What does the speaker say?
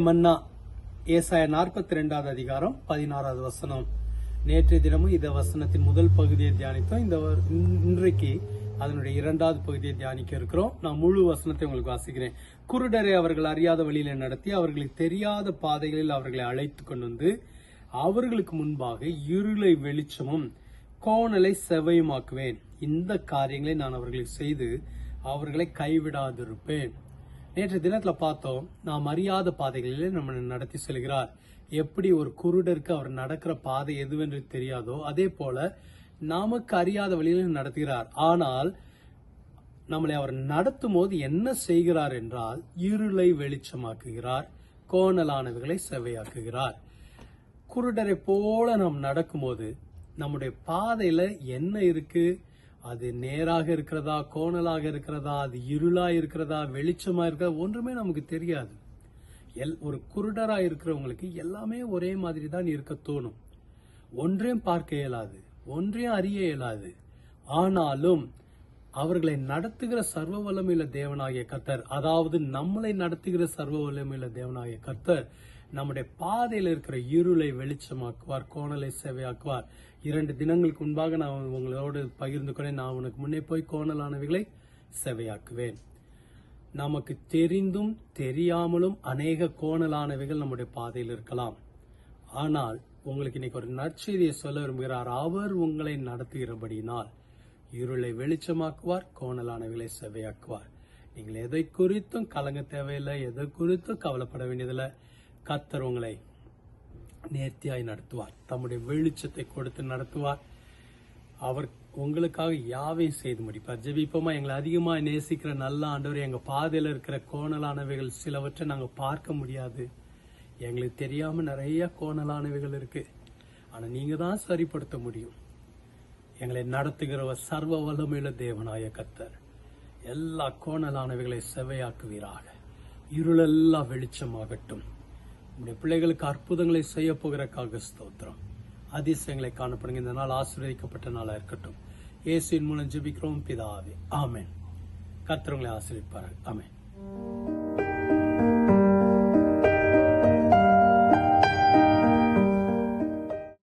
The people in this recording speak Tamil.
மன்னா ஏசாய நாற்பத்தி ரெண்டாவது அதிகாரம் பதினாறாவது வசனம். நேற்றைய தினமும் இந்த வசனத்தின் முதல் பகுதியை தியானித்தோம். இந்த வ- இன்றைக்கு அதனுடைய இரண்டாவது பகுதியை தியானிக்க இருக்கிறோம். நான் முழு வசனத்தை உங்களுக்கு வாசிக்கிறேன். குருடரை அவர்கள் அறியாத வழியில நடத்தி அவர்களுக்கு தெரியாத பாதைகளில் அவர்களை அழைத்து கொண்டு வந்து அவர்களுக்கு முன்பாக இருளை வெளிச்சமும் கோணலை செவையுமாக்குவேன் இந்த காரியங்களை நான் அவர்களுக்கு செய்து அவர்களை கைவிடாதிருப்பேன். நேற்று தினத்துல பார்த்தோம் நாம் அறியாத பாதைகளிலே நம்மளை நடத்தி செல்கிறார். எப்படி ஒரு குருடருக்கு அவர் நடக்கிற பாதை எதுவென்று தெரியாதோ அதே போல நமக்கு அறியாத வழியில் நடத்துகிறார். ஆனால் நம்மளை அவர் நடத்தும் போது என்ன செய்கிறார் என்றால் இருளை வெளிச்சமாக்குகிறார் கோணலானவைகளை செவையாக்குகிறார் குருடரை போல நாம் நடக்கும்போது நம்முடைய பாதையில என்ன இருக்கு? அது நேராக இருக்கிறதா கோணலாக இருக்கிறதா அது இருளா இருக்கிறதா வெளிச்சமா இருக்கிறதா ஒன்றுமே நமக்கு தெரியாது. எல் ஒரு குருடரா இருக்கிறவங்களுக்கு எல்லாமே ஒரே மாதிரி தான் இருக்க தோணும். ஒன்றையும் பார்க்க இயலாது ஒன்றையும் அறிய இயலாது. ஆனாலும் அவர்களை நடத்துகிற சர்வ வல்லமையில தேவனாகிய கர்த்தர் அதாவது நம்மளை நடத்துகிற சர்வ வல்லமையில தேவனாகிய கர்த்தர் நம்முடைய பாதையில் இருக்கிற இருளை வெளிச்சமாக்குவார் கோணலை சேவையாக்குவார். இரண்டு தினங்களுக்கு முன்பாக நான் உங்களோடு பகிர்ந்து கொண்டேன் நான் உனக்கு முன்னே போய் கோணலானவைகளை சேவையாக்குவேன். நமக்கு தெரிந்தும் தெரியாமலும் அநேக கோணலானவைகள் நம்முடைய பாதையில் இருக்கலாம். ஆனால் உங்களுக்கு இன்னைக்கு ஒரு நற்செய்தியை சொல்ல விரும்புகிறார். அவர் உங்களை நடத்துகிறபடியினால் இருளை வெளிச்சமாக்குவார் கோணலானவைகளை செவையாக்குவார். நீங்கள் எதை குறித்தும் கலங்க தேவையில்லை எதை குறித்தும் கவலைப்பட வேண்டியதில்லை. கத்தர் உங்களை நேர்த்தியாய் நடத்துவார். தம்முடைய வெளிச்சத்தை கொடுத்து நடத்துவார். அவர் உங்களுக்காக யாவையும் செய்து முடிப்பார். ஜெபிப்போமா? எங்களை அதிகமாக நேசிக்கிற நல்ல ஆண்டவர் எங்கள் பாதையில் இருக்கிற கோணலானவைகள் சிலவற்றை நாங்கள் பார்க்க முடியாது. எங்களுக்கு தெரியாமல் நிறைய கோணலானவைகள் இருக்கு. ஆனால் நீங்கள் தான் சரிப்படுத்த முடியும். எங்களை நடத்துகிறவர் சர்வ வல்லமையுள்ள தேவனாய கத்தர் எல்லா கோணலானவைகளை செவையாக்குவீராக. இருளெல்லாம் வெளிச்சமாகட்டும். உங்களுடைய பிள்ளைகளுக்கு அற்புதங்களை செய்ய போகிறக்காக ஸ்தோத்திரம். அதிசயங்களை காணப்படுங்க இந்த நாள் ஆசீர்வதிக்கப்பட்ட நாளா இருக்கட்டும். இயேசுவின் மூலம் ஜெபிக்கிறோம். பிதாவே ஆமேன். கர்த்தர் ஆசிரியப்பார்கள் ஆமேன்.